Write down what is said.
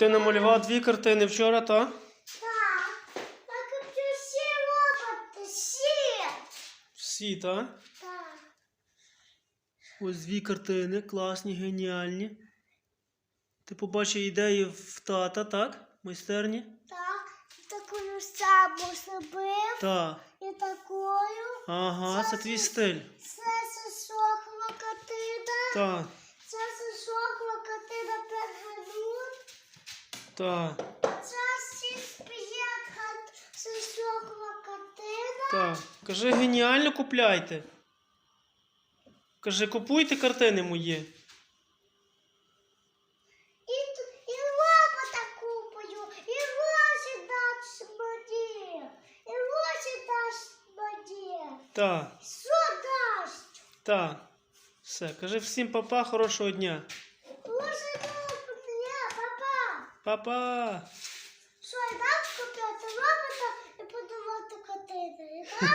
Ти намалював дві картини вчора, та? Так. Так і всі роботи, всі. Всі, та? Так. Ось дві картини, класні, геніальні. Ти побачив ідеї в тата, так? Майстерні? Так. Такою саму зробив. Так. І такою. Ага, це твій стиль. Це сосохла картина. Так, Це сосохла картина пергамент. Так, Це сіспієтка сосохла картина. так. Кажи, геніально купляйте. Кажи, купуйте картини мої. І, і робота купую, і гроші даш мені. І гроші даш мені. Так, Що даш? так. Все, кажи всім папа, хорошого дня. Гроші даш мені, папа. Папа! Що, я дам купити робота і подавати картини, так?